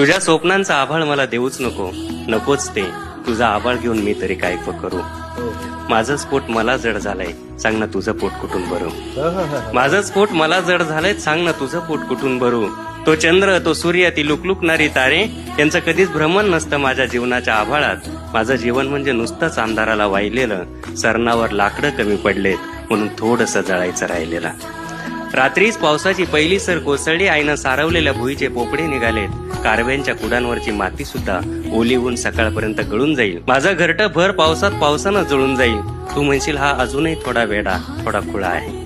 तुझ्या स्वप्नांचा आभाळ मला देऊच नको. नकोच ते. तुझा आभाळ घेऊन मी तरी काय करू? माझंच पोट मला जड झालंय. सांग ना तुझं पोट कुठून भरू? माझंच पोट मला जड झालंय सांग ना तुझं पोट कुठून भरू? तो चंद्र तो सूर्य ती लुकलुकणारी तारे यांचं कधीच भ्रमण नसतं माझ्या जीवनाच्या आभाळात. माझं जीवन म्हणजे नुसतंच अंधाराला वाहिलेलं सरणावर लाकडं कमी पडलेत म्हणून थोडस जळायचं राहिलेलं. रात्रीच पावसाची पहिली सर कोसळली आईनं सारवलेल्या भुईचे पोपडे निघालेत. कारव्यांच्या कुडांवरची माती सुद्धा ओली होऊन सकाळपर्यंत गळून जाईल. माझं घरट भर पावसात पावसानं जळून जाईल. तू म्हणशील हा अजूनही थोडा वेडा थोडा खुळा आहे.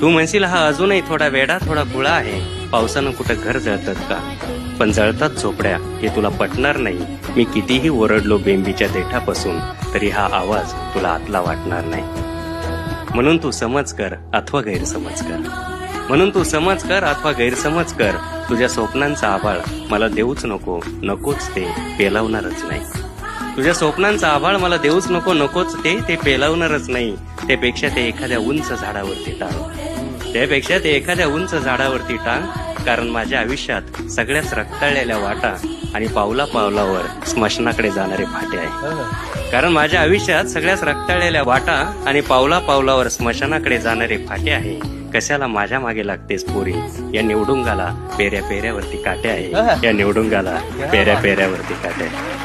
तू म्हणशील हा अजूनही थोडा वेडा थोडा खुळा आहे. पावसानं कुठं घर जळतात का? पण जळतात झोपड्या. हे तुला पटणार नाही. मी कितीही ओरडलो बेंबीच्या देठापासून तरी हा आवाज तुला आतला वाटणार नाही. म्हणून तू समज कर अथवा गैरसमज कर. म्हणून तू समज कर अथवा गैरसमज कर. तुझ्या स्वप्नांचा आभाळ मला देऊच नको नकोच ते पेलावणारच नाही. तुझ्या स्वप्नांचा आभाळ मला देऊच नको नकोच ते ते पेलावणारच नाही. त्यापेक्षा ते एखाद्या उंच झाडावरती टांग. त्यापेक्षा ते एखाद्या उंच झाडावरती टांग कारण माझ्या आयुष्यात सगळ्याच रक्ताळलेल्या वाटा आणि पावला पावलावर स्मशनाकडे जाणारे फाटे आहे कारण माझ्या आयुष्यात सगळ्याच रक्ताळलेल्या वाटा आणि पावला पावलावर स्मशानाकडे जाणारे फाटे आहे कशाला माझ्या मागे लागतेस पोरी? या निवडुंगाला पेऱ्या पेऱ्यावरती काटे आहे. या निवडुंगाला पेऱ्या पेऱ्यावरती काटे आहे.